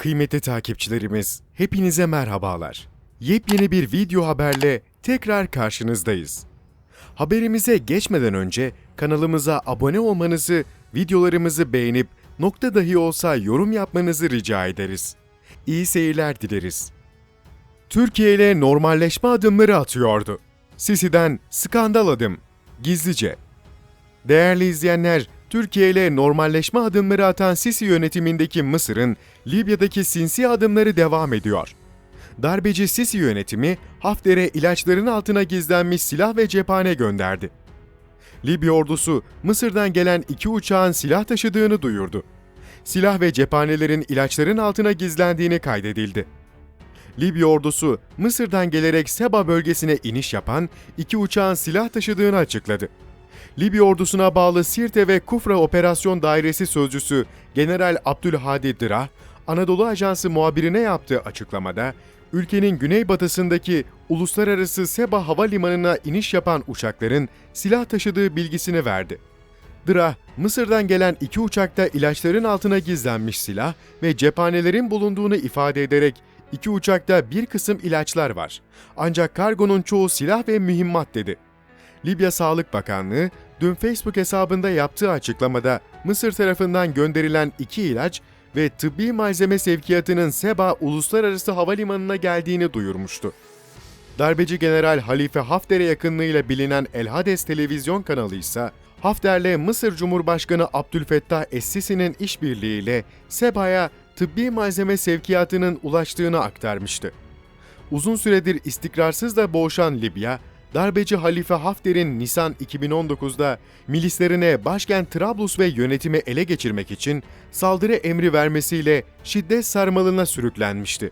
Kıymetli takipçilerimiz, hepinize merhabalar. Yepyeni bir video haberle tekrar karşınızdayız. Haberimize geçmeden önce kanalımıza abone olmanızı, videolarımızı beğenip nokta dahi olsa yorum yapmanızı rica ederiz. İyi seyirler dileriz. Türkiye ile normalleşme adımları atıyordu. Sisi'den skandal adım, gizlice. Değerli izleyenler, Türkiye ile normalleşme adımları atan Sisi yönetimindeki Mısır'ın Libya'daki sinsi adımları devam ediyor. Darbeci Sisi yönetimi Hafter'e ilaçların altına gizlenmiş silah ve cephane gönderdi. Libya ordusu Mısır'dan gelen iki uçağın silah taşıdığını duyurdu. Silah ve cephanelerin ilaçların altına gizlendiğini kaydedildi. Libya ordusu Mısır'dan gelerek Seba bölgesine iniş yapan iki uçağın silah taşıdığını açıkladı. Libya ordusuna bağlı Sirte ve Kufra Operasyon Dairesi Sözcüsü General Abdülhadi Dırah, Anadolu Ajansı muhabirine yaptığı açıklamada, ülkenin güneybatısındaki uluslararası Seba Havalimanı'na iniş yapan uçakların silah taşıdığı bilgisini verdi. Dırah, Mısır'dan gelen iki uçakta ilaçların altına gizlenmiş silah ve cephanelerin bulunduğunu ifade ederek iki uçakta bir kısım ilaçlar var. Ancak kargonun çoğu silah ve mühimmat dedi. Libya Sağlık Bakanlığı dün Facebook hesabında yaptığı açıklamada Mısır tarafından gönderilen iki ilaç ve tıbbi malzeme sevkiyatının Seba Uluslararası Havalimanı'na geldiğini duyurmuştu. Darbeci General Halife Hafter'e yakınlığıyla bilinen El Hades televizyon kanalı ise Hafter'le Mısır Cumhurbaşkanı Abdülfettah Es-Sisi'nin işbirliğiyle Seba'ya tıbbi malzeme sevkiyatının ulaştığını aktarmıştı. Uzun süredir istikrarsızla boğuşan Libya, darbeci Halife Hafter'in Nisan 2019'da milislerine başkent Trablus ve yönetimi ele geçirmek için saldırı emri vermesiyle şiddet sarmalına sürüklenmişti.